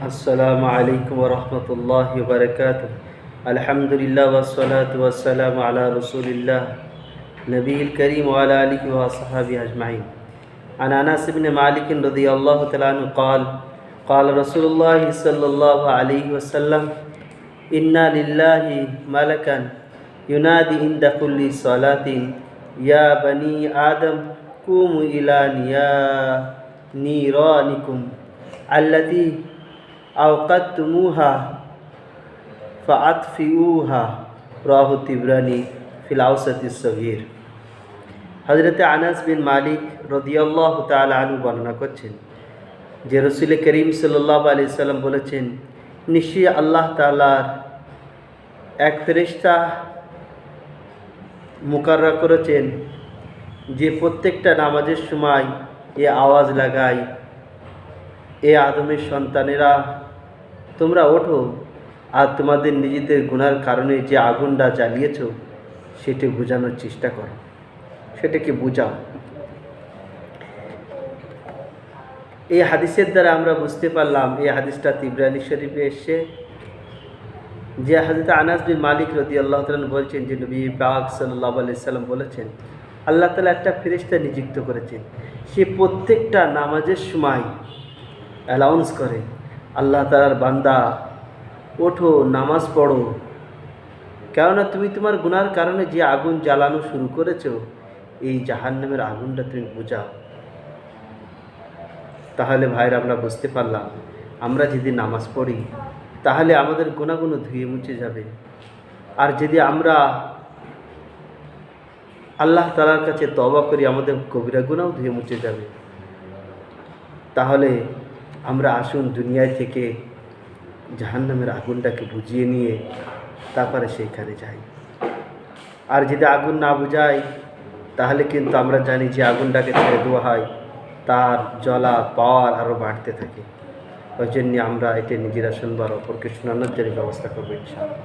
السلام عليكم ورحمة الله وبركاته. الحمد لله والصلاة والسلام على رسول الله نبي الكريم وعلى آله وصحبه أجمعين. عن أنس بن مالك رضي الله تعالى عنه قال قال رسول الله صلى الله عليه وسلم إن لله ملكا ينادي عند كل صلاة يا بني آدم قوموا إلى نيرانكم التي আওকাতমুহা ফাতফিউহা রাহ তিবরানি ফিলাউসাতি সহির হজরতে আনাস বিন মালিক রদিয়াল্লাহ তালু বর্ণনা করছেন, যে রসুল করিম সাল্লাহ আলি সাল্লাম বলেছেন, নিশ্চয়ই আল্লাহ তালার এক ফেরিস্তা মোকাররা করেছেন, যে প্রত্যেকটা নামাজের সময় এ আওয়াজ লাগায়, এ আদমের সন্তানেরা তোমরা ওঠো আর তোমাদের নিজেদের গুনার কারণে যে আগুনটা জ্বালিয়েছ, সেটি বোঝানোর চেষ্টা করো। সেটাকে বোঝাও। এই হাদিসের দ্বারা আমরা বুঝতে পারলাম, এই হাদিসটা তিব্রানি শরীফে এসছে। যে হাদিস আনাস বিন মালিক রদি আল্লাহ তালন বলছেন যে, নবী পাক সাল্লাহ সাল্লাম বলেছেন, আল্লাহ তালা একটা ফেরিস্তা নিযুক্ত করেছেন। সে প্রত্যেকটা নামাজের সময় অ্যালাউন্স করে। আল্লাহ তালার বান্দা, ওঠো, নামাজ পড়ো। কেননা তুমি তোমার গুনার কারণে যে আগুন জ্বালানো শুরু করেছ, এই জাহান্নামের আগুনটা তুমি বোঝাও। তাহলে ভাইরা আমরা বুঝতে পারলাম, আমরা যদি নামাজ পড়ি, তাহলে আমাদের গুণাগুণ ধুয়ে মুছে যাবে। আর যদি আমরা আল্লাহ তালার কাছে তবা করি, আমাদের কবিরা গুণাও ধুয়ে মুছে যাবে। তাহলে আমরা আসুন দুনিয়ায় থেকে জাহান্নামের আগুনটাকে বুঝিয়ে নিয়ে তারপরে সেইখানে যাই। আর যদি আগুন না বুঝাই, তাহলে কিন্তু আমরা জানি যে আগুনটাকে ছেড়ে দেওয়া হয়, তার জলা পাওয়ার আরও বাড়তে থাকে। ওই জন্যে আমরা এটা নিজেরা শুনবার অপরকে শোনানোর জন্য ব্যবস্থা করব ইনশাআল্লাহ।